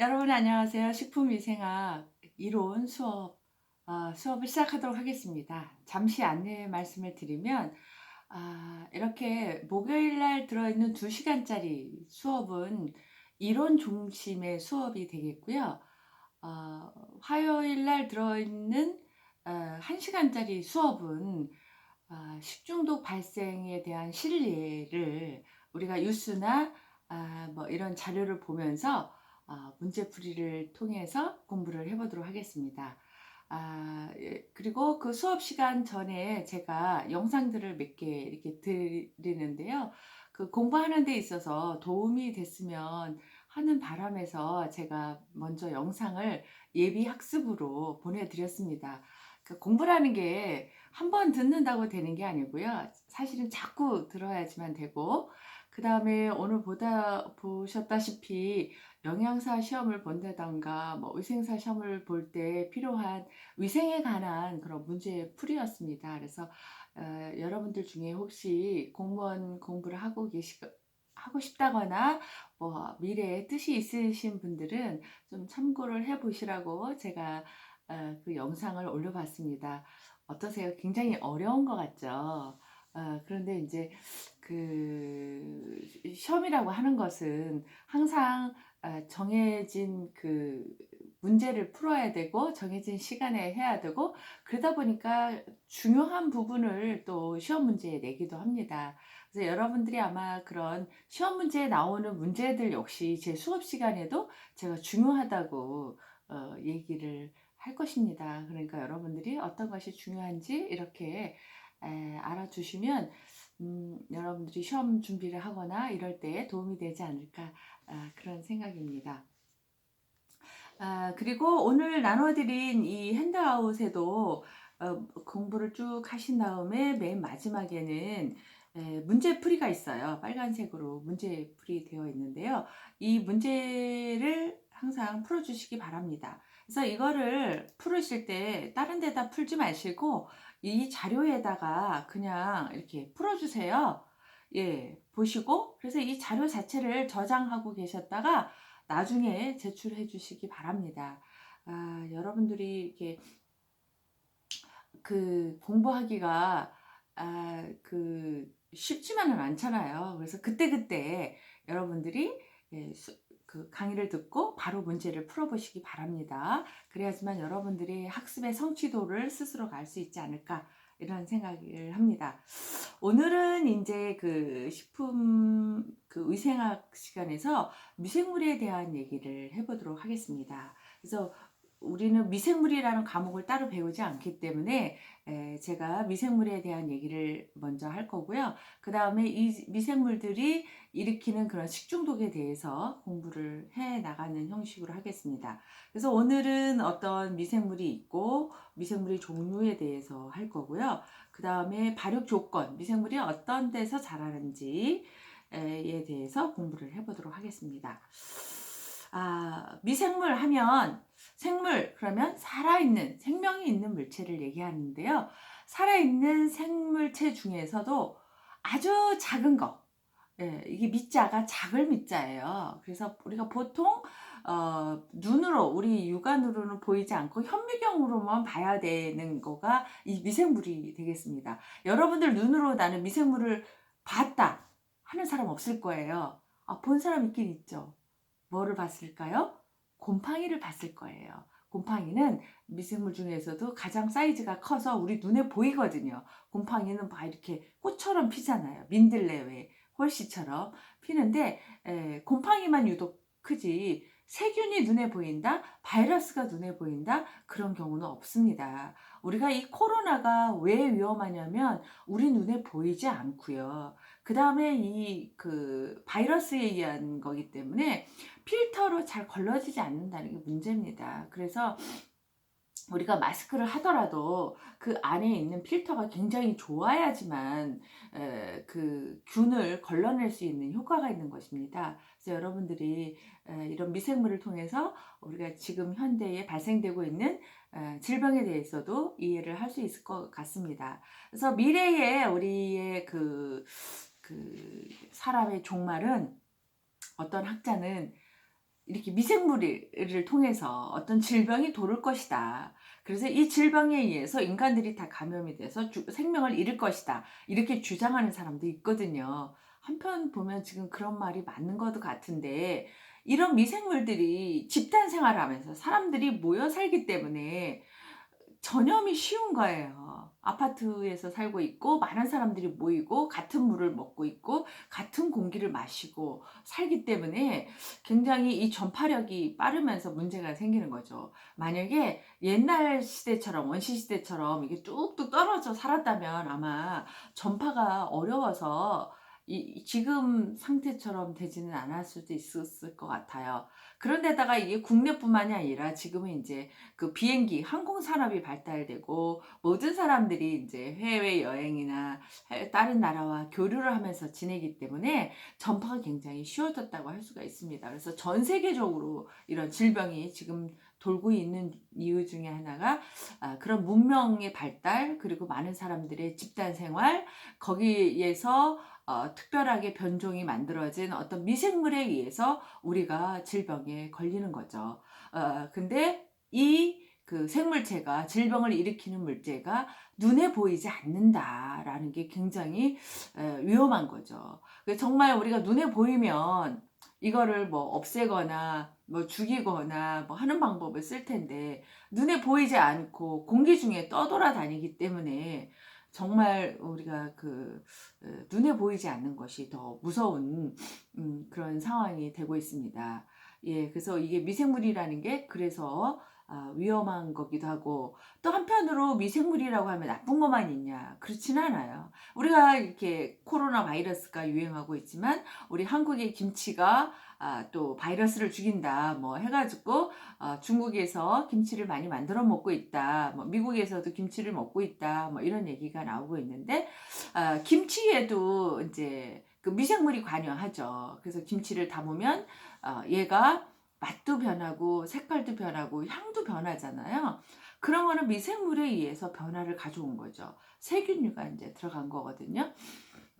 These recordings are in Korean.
여러분 안녕하세요. 식품위생학 이론 수업 어, 수업을 시작하도록 하겠습니다. 잠시 안내 말씀을 드리면 아, 이렇게 목요일 날 들어있는 2시간짜리 수업은 이론 중심의 수업이 되겠고요. 어, 화요일 날 들어있는 어, 1시간짜리 수업은 아, 식중독 발생에 대한 실리를 우리가 뉴스나 아, 뭐 이런 자료를 보면서 어, 문제풀이를 통해서 공부를 해보도록 하겠습니다. 아, 예, 그리고 그 수업 시간 전에 제가 영상들을 몇 개 이렇게 드리는데요. 그 공부하는 데 있어서 도움이 됐으면 하는 바람에서 제가 먼저 영상을 예비 학습으로 보내드렸습니다. 그 공부라는 게 한 번 듣는다고 되는 게 아니고요. 사실은 자꾸 들어야지만 되고, 그 다음에 오늘 보다 보셨다시피 영양사 시험을 본다던가 뭐 의생사 시험을 볼 때 필요한 위생에 관한 그런 문제 풀이였습니다. 그래서 어, 여러분들 중에 혹시 공무원 공부를 하고 계시 하고 싶다거나 뭐 미래에 뜻이 있으신 분들은 좀 참고를 해 보시라고 제가 어, 그 영상을 올려봤습니다. 어떠세요? 굉장히 어려운 것 같죠? 어, 그런데 이제 그 시험이라고 하는 것은 항상 아, 정해진 그 문제를 풀어야 되고 정해진 시간에 해야 되고 그러다 보니까 중요한 부분을 또 시험 문제에 내기도 합니다. 그래서 여러분들이 아마 그런 시험 문제에 나오는 문제들 역시 제 수업 시간에도 제가 중요하다고 어, 얘기를 할 것입니다. 그러니까 여러분들이 어떤 것이 중요한지 이렇게 에, 알아주시면 음, 여러분들이 시험 준비를 하거나 이럴 때 도움이 되지 않을까 아, 그런 생각입니다. 아, 그리고 오늘 나눠드린 이 핸드아웃에도 어, 공부를 쭉 하신 다음에 맨 마지막에는 에, 문제풀이가 있어요. 빨간색으로 문제풀이 되어 있는데요. 이 문제를 항상 풀어주시기 바랍니다. 그래서 이거를 풀으실 때 다른 데다 풀지 마시고 이 자료에다가 그냥 이렇게 풀어주세요. 예, 보시고 그래서 이 자료 자체를 저장하고 계셨다가 나중에 제출해 주시기 바랍니다. 아, 여러분들이 이렇게 그 공부하기가 아, 그 쉽지만은 않잖아요. 그래서 그때그때 여러분들이 예, 수, 그 강의를 듣고 바로 문제를 풀어보시기 바랍니다. 그래야지만 여러분들이 학습의 성취도를 스스로 갈수 있지 않을까 이런 생각을 합니다. 오늘은 이제 그 식품 그 위생학 시간에서 미생물에 대한 얘기를 해보도록 하겠습니다. 그래서 우리는 미생물이라는 과목을 따로 배우지 않기 때문에 제가 미생물에 대한 얘기를 먼저 할 거고요. 그 다음에 이 미생물들이 일으키는 그런 식중독에 대해서 공부를 해 나가는 형식으로 하겠습니다. 그래서 오늘은 어떤 미생물이 있고 미생물의 종류에 대해서 할 거고요. 그 다음에 발육 조건, 미생물이 어떤 데서 자라는지에 대해서 공부를 해보도록 하겠습니다. 아, 미생물 하면 생물 그러면 살아있는 생명이 있는 물체를 얘기하는데요. 살아있는 생물체 중에서도 아주 작은 거 예, 이게 미자가 작을 미자예요. 그래서 우리가 보통 어, 눈으로 우리 육안으로는 보이지 않고 현미경으로만 봐야 되는 거가 이 미생물이 되겠습니다. 여러분들 눈으로 나는 미생물을 봤다 하는 사람 없을 거예요. 아, 본 사람 있긴 있죠. 뭐를 봤을까요? 곰팡이를 봤을 거예요. 곰팡이는 미생물 중에서도 가장 사이즈가 커서 우리 눈에 보이거든요. 곰팡이는 막 이렇게 꽃처럼 피잖아요. 민들레 왜 홀씨처럼 피는데 에, 곰팡이만 유독 크지 세균이 눈에 보인다, 바이러스가 눈에 보인다 그런 경우는 없습니다. 우리가 이 코로나가 왜 위험하냐면 우리 눈에 보이지 않고요. 그 다음에 이 그 바이러스에 의한 거기 때문에 필터로 잘 걸러지지 않는다는 게 문제입니다. 그래서 우리가 마스크를 하더라도 그 안에 있는 필터가 굉장히 좋아야지만 에, 그 균을 걸러낼 수 있는 효과가 있는 것입니다. 그래서 여러분들이 에, 이런 미생물을 통해서 우리가 지금 현대에 발생되고 있는 에, 질병에 대해서도 이해를 할 수 있을 것 같습니다. 그래서 미래에 우리의 그, 그 사람의 종말은 어떤 학자는 이렇게 미생물을 통해서 어떤 질병이 돌을 것이다. 그래서 이 질병에 의해서 인간들이 다 감염이 돼서 주- 생명을 잃을 것이다. 이렇게 주장하는 사람도 있거든요. 한편 보면 지금 그런 말이 맞는 것 같은데 이런 미생물들이 집단 생활을 하면서 사람들이 모여 살기 때문에 전염이 쉬운 거예요. 아파트에서 살고 있고 많은 사람들이 모이고 같은 물을 먹고 있고 같은 공기를 마시고 살기 때문에 굉장히 이 전파력이 빠르면서 문제가 생기는 거죠. 만약에 옛날 시대처럼 원시 시대처럼 이게 뚝뚝 떨어져 살았다면 아마 전파가 어려워서 이 지금 상태처럼 되지는 않을 수도 있었을 것 같아요. 그런데다가 이게 국내뿐만이 아니라 지금은 이제 그 비행기 항공 산업이 발달되고 모든 사람들이 이제 해외 여행이나 해- 다른 나라와 교류를 하면서 지내기 때문에 전파가 굉장히 쉬워졌다고 할 수가 있습니다. 그래서 전 세계적으로 이런 질병이 지금 돌고 있는 이유 중에 하나가 아, 그런 문명의 발달 그리고 많은 사람들의 집단 생활 거기에서 어, 특별하게 변종이 만들어진 어떤 미생물에 의해서 우리가 질병에 걸리는 거죠. 어, 근데 이 그 생물체가 질병을 일으키는 물체가 눈에 보이지 않는다라는 게 굉장히 에, 위험한 거죠. 정말 우리가 눈에 보이면 이거를 뭐 없애거나 뭐 죽이거나 뭐 하는 방법을 쓸 텐데 눈에 보이지 않고 공기 중에 떠돌아다니기 때문에 정말 우리가 그 어, 눈에 보이지 않는 것이 더 무서운 음, 그런 상황이 되고 있습니다. 예, 그래서 이게 미생물이라는 게 그래서 아, 위험한 거기도 하고 또 한편으로 미생물이라고 하면 나쁜 것만 있냐? 그렇지는 않아요. 우리가 이렇게 코로나 바이러스가 유행하고 있지만 우리 한국의 김치가 아, 또 바이러스를 죽인다 뭐 해가지고 어, 중국에서 김치를 많이 만들어 먹고 있다. 뭐 미국에서도 김치를 먹고 있다. 뭐 이런 얘기가 나오고 있는데 아, 김치에도 이제 그 미생물이 관여하죠. 그래서 김치를 담으면 어, 얘가 맛도 변하고 색깔도 변하고 향도 변하잖아요. 그런 거는 미생물에 의해서 변화를 가져온 거죠. 세균류가 이제 들어간 거거든요.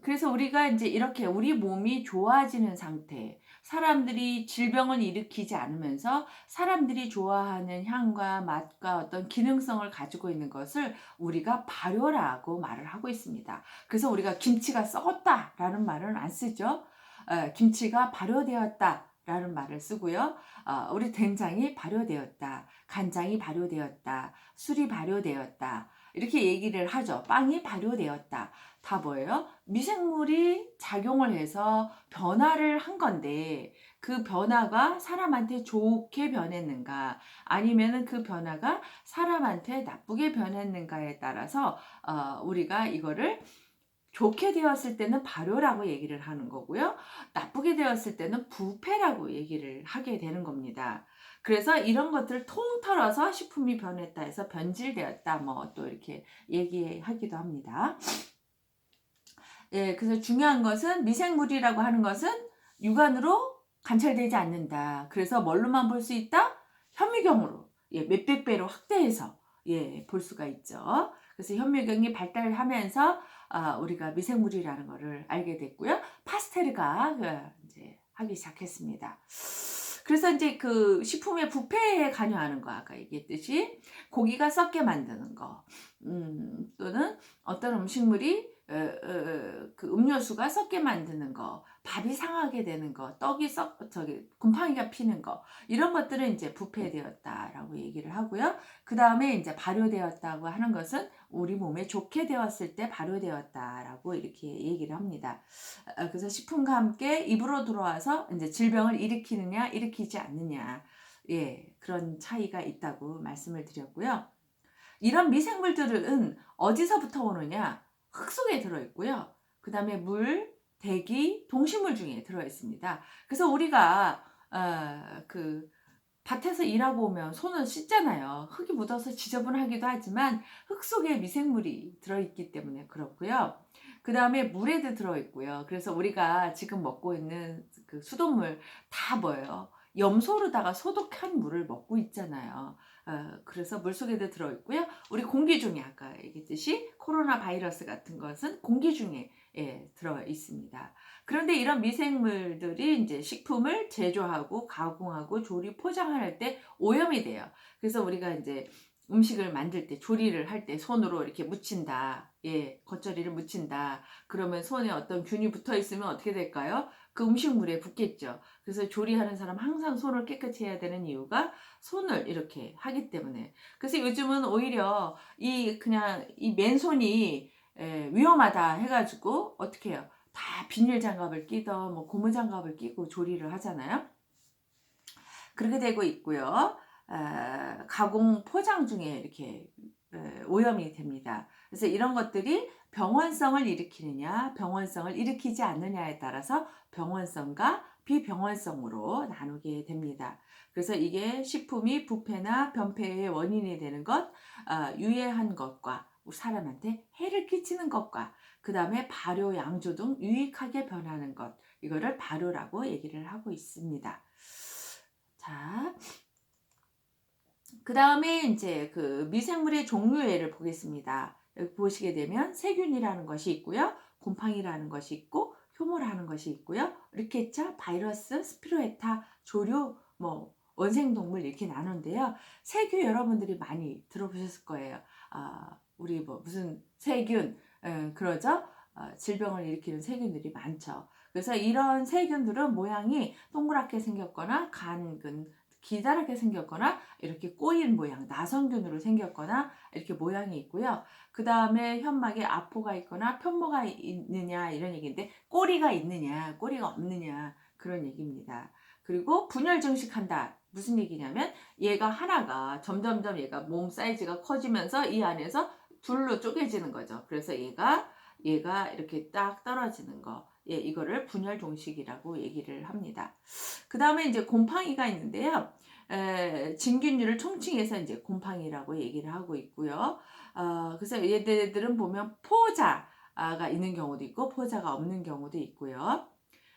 그래서 우리가 이제 이렇게 우리 몸이 좋아지는 상태, 사람들이 질병을 일으키지 않으면서 사람들이 좋아하는 향과 맛과 어떤 기능성을 가지고 있는 것을 우리가 발효라고 말을 하고 있습니다. 그래서 우리가 김치가 썩었다라는 말은 안 쓰죠. 에, 김치가 발효되었다. 라는 말을 쓰고요. 어, 우리 된장이 발효되었다. 간장이 발효되었다. 술이 발효되었다. 이렇게 얘기를 하죠. 빵이 발효되었다. 다 뭐예요? 미생물이 작용을 해서 변화를 한 건데 그 변화가 사람한테 좋게 변했는가 아니면은 그 변화가 사람한테 나쁘게 변했는가에 따라서 어, 우리가 이거를 좋게 되었을 때는 발효라고 얘기를 하는 거고요. 나쁘게 되었을 때는 부패라고 얘기를 하게 되는 겁니다. 그래서 이런 것들을 통틀어서 식품이 변했다 해서 변질되었다 뭐 또 이렇게 얘기하기도 합니다. 예, 그래서 중요한 것은 미생물이라고 하는 것은 육안으로 관찰되지 않는다. 그래서 뭘로만 볼 수 있다? 현미경으로 예, 몇백 배로 확대해서 예, 볼 수가 있죠. 그래서 현미경이 발달하면서 아, 우리가 미생물이라는 것을 알게 됐고요. 파스텔가 그 이제 하기 시작했습니다. 그래서 이제 그 식품의 부패에 관여하는 거 아까 얘기했듯이 고기가 썩게 만드는 거 음, 또는 어떤 음식물이 어, 어, 그 음료수가 썩게 만드는 거, 밥이 상하게 되는 거, 떡이 썩 저기 곰팡이가 피는 거 이런 것들은 이제 부패되었다라고 얘기를 하고요. 그 다음에 이제 발효되었다고 하는 것은 우리 몸에 좋게 되었을 때 발효되었다라고 이렇게 얘기를 합니다. 어, 그래서 식품과 함께 입으로 들어와서 이제 질병을 일으키느냐 일으키지 않느냐 예 그런 차이가 있다고 말씀을 드렸고요. 이런 미생물들은 어디서부터 오느냐? 흙 속에 들어있고요. 그 다음에 물, 대기, 동식물 중에 들어있습니다. 그래서 우리가 어, 그 밭에서 일하고 오면 손을 씻잖아요. 흙이 묻어서 지저분하기도 하지만 흙 속에 미생물이 들어있기 때문에 그렇고요. 그 다음에 물에도 들어있고요. 그래서 우리가 지금 먹고 있는 그 수돗물 다 뭐예요? 염소로다가 소독한 물을 먹고 있잖아요. 어, 그래서 물속에도 들어있고요. 우리 공기 중에 아까 얘기했듯이 코로나 바이러스 같은 것은 공기 중에 예, 들어 있습니다. 그런데 이런 미생물들이 이제 식품을 제조하고 가공하고 조리 포장할 때 오염이 돼요. 그래서 우리가 이제 음식을 만들 때 조리를 할 때 손으로 이렇게 묻힌다. 예, 겉절이를 묻힌다. 그러면 손에 어떤 균이 붙어 있으면 어떻게 될까요? 그 음식물에 붙겠죠. 그래서 조리하는 사람 항상 손을 깨끗이 해야 되는 이유가 손을 이렇게 하기 때문에. 그래서 요즘은 오히려 이 그냥 이 맨손이 에, 위험하다 해가지고 어떻게 해요? 다 비닐 장갑을 끼던 뭐 고무 장갑을 끼고 조리를 하잖아요. 그렇게 되고 있고요. 어, 가공 포장 중에 이렇게 어, 오염이 됩니다. 그래서 이런 것들이 병원성을 일으키느냐, 병원성을 일으키지 않느냐에 따라서 병원성과 비병원성으로 나누게 됩니다. 그래서 이게 식품이 부패나 변폐의 원인이 되는 것, 어, 유해한 것과 사람한테 해를 끼치는 것과 그 다음에 발효, 양조 등 유익하게 변하는 것 이거를 발효라고 얘기를 하고 있습니다. 자, 그 다음에 이제 그 미생물의 종류애를 보겠습니다. 보시게 되면 세균이라는 것이 있고요. 곰팡이라는 것이 있고 효모라는 것이 있고요. 리케차, 바이러스, 스피로에타, 조류, 뭐 원생동물 이렇게 나누는데요. 세균 여러분들이 많이 들어보셨을 거예요. 아, 우리 뭐 무슨 세균 에, 그러죠? 어, 질병을 일으키는 세균들이 많죠. 그래서 이런 세균들은 모양이 동그랗게 생겼거나 간근 기다랗게 생겼거나 이렇게 꼬인 모양, 나성균으로 생겼거나 이렇게 모양이 있고요. 그 다음에 현막에 아포가 있거나 편모가 있느냐 이런 얘기인데 꼬리가 있느냐, 꼬리가 없느냐 그런 얘기입니다. 그리고 분열 증식한다. 무슨 얘기냐면 얘가 하나가 점점점 얘가 몸 사이즈가 커지면서 이 안에서 둘로 쪼개지는 거죠. 그래서 얘가 얘가 이렇게 딱 떨어지는 거. 예, 이거를 분열 종식이라고 얘기를 합니다. 그 다음에 이제 곰팡이가 있는데요. 에, 진균류를 총칭해서 이제 곰팡이라고 얘기를 하고 있고요. 어, 그래서 얘들은 보면 포자가 있는 경우도 있고 포자가 없는 경우도 있고요.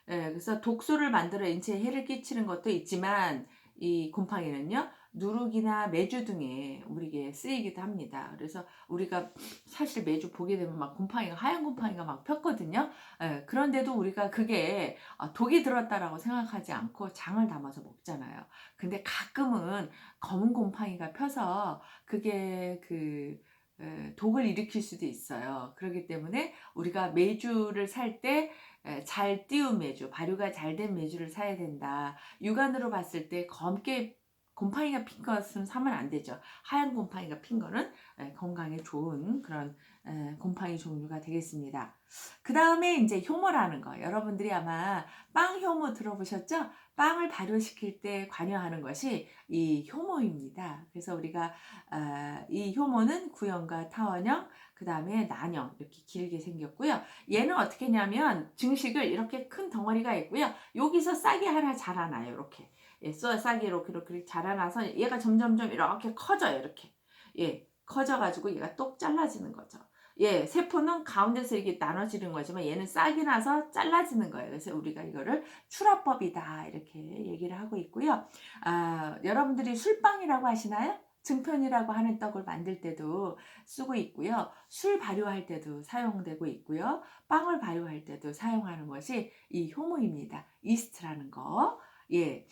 에, 그래서 독소를 만들어 인체에 해를 끼치는 것도 있지만 이 곰팡이는요. 누룩이나 메주 등에 우리에게 쓰이기도 합니다. 그래서 우리가 사실 매주 보게 되면 막 곰팡이가 하얀 곰팡이가 막 폈거든요. 예, 그런데도 우리가 그게 아, 독이 들었다라고 생각하지 않고 장을 담아서 먹잖아요. 근데 가끔은 검은 곰팡이가 펴서 그게 그 독을 일으킬 수도 있어요. 그렇기 때문에 우리가 메주를 살 때 잘 띄운 메주, 발효가 잘된 메주를 사야 된다. 육안으로 봤을 때 검게 곰팡이가 핀 것은 사면 안 되죠. 하얀 곰팡이가 핀 거는 건강에 좋은 그런 곰팡이 종류가 되겠습니다. 그 다음에 이제 효모라는 거. 여러분들이 아마 빵 효모 들어보셨죠? 빵을 발효시킬 때 관여하는 것이 이 효모입니다. 그래서 우리가 아, 이 효모는 구형과 타원형, 그 다음에 난형 이렇게 길게 생겼고요. 얘는 어떻게 냐면 증식을 이렇게 큰 덩어리가 있고요. 여기서 싹이 하나 자라나요. 이렇게. 예, 이렇게 이렇게 자라나서 얘가 점점점 이렇게 커져요. 이렇게. 예, 커져가지고 얘가 똑 잘라지는 거죠. 예, 세포는 가운데서 이렇게 나눠지는 거지만 얘는 싹이 나서 잘라지는 거예요. 그래서 우리가 이거를 출하법이다 이렇게 얘기를 하고 있고요. 아, 여러분들이 술빵이라고 하시나요? 증편이라고 하는 떡을 만들 때도 쓰고 있고요. 술 발효할 때도 사용되고 있고요. 빵을 발효할 때도 사용하는 것이 이 효모입니다. 이스트라는 거. 예.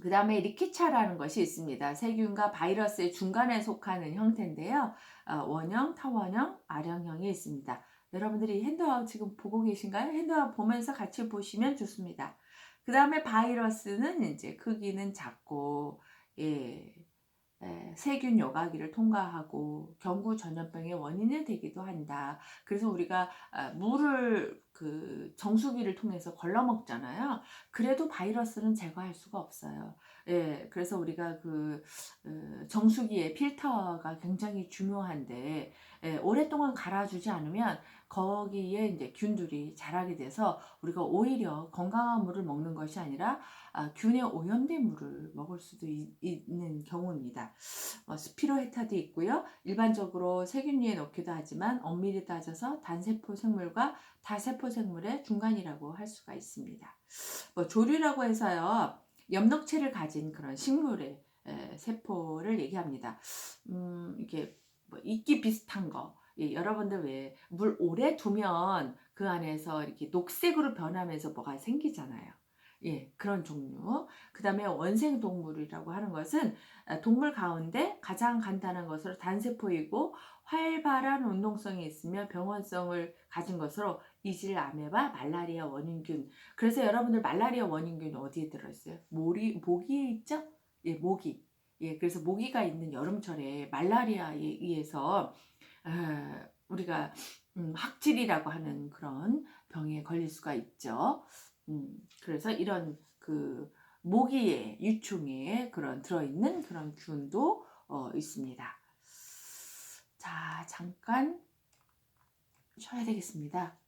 그 다음에 리키차라는 것이 있습니다. 세균과 바이러스의 중간에 속하는 형태인데요. 어, 원형, 타원형, 아령형이 있습니다. 여러분들이 핸드아웃 지금 보고 계신가요? 핸드아웃 보면서 같이 보시면 좋습니다. 그 다음에 바이러스는 이제 크기는 작고, 예, 세균 여과기를 통과하고 경구 전염병의 원인이 되기도 한다. 그래서 우리가 아, 물을 그 정수기를 통해서 걸러 먹잖아요. 그래도 바이러스는 제거할 수가 없어요. 예, 그래서 우리가 그 어, 정수기의 필터가 굉장히 중요한데 예, 오랫동안 갈아주지 않으면 거기에 이제 균들이 자라게 돼서 우리가 오히려 건강한 물을 먹는 것이 아니라 아, 균에 오염된 물을 먹을 수도 있, 는 경우입니다. 어, 스피로헤타도 있고요. 일반적으로 세균류에 넣기도 하지만 엄밀히 따져서 단세포 생물과 다세포 생물의 중간이라고 할 수가 있습니다. 뭐 조류라고 해서요. 엽록체를 가진 그런 식물의 에, 세포를 얘기합니다. 음, 이게 뭐 이끼 비슷한 거. 예, 여러분들 왜 물 오래 두면 그 안에서 이렇게 녹색으로 변하면서 뭐가 생기잖아요. 예, 그런 종류. 그 다음에 원생 동물이라고 하는 것은 아, 동물 가운데 가장 간단한 것으로 단세포이고 활발한 운동성이 있으며 병원성을 가진 것으로 이질, 아메바, 말라리아 원인균. 그래서 여러분들 말라리아 원인균 어디에 들어있어요? 모리, 모기에 있죠? 예, 모기. 예, 그래서 모기가 있는 여름철에 말라리아에 의해서 어, 우리가 음, 학질이라고 하는 그런 병에 걸릴 수가 있죠. 음, 그래서 이런 그 모기의 유충에 그런 들어있는 그런 균도 어, 있습니다. 자, 잠깐 쉬어야 되겠습니다.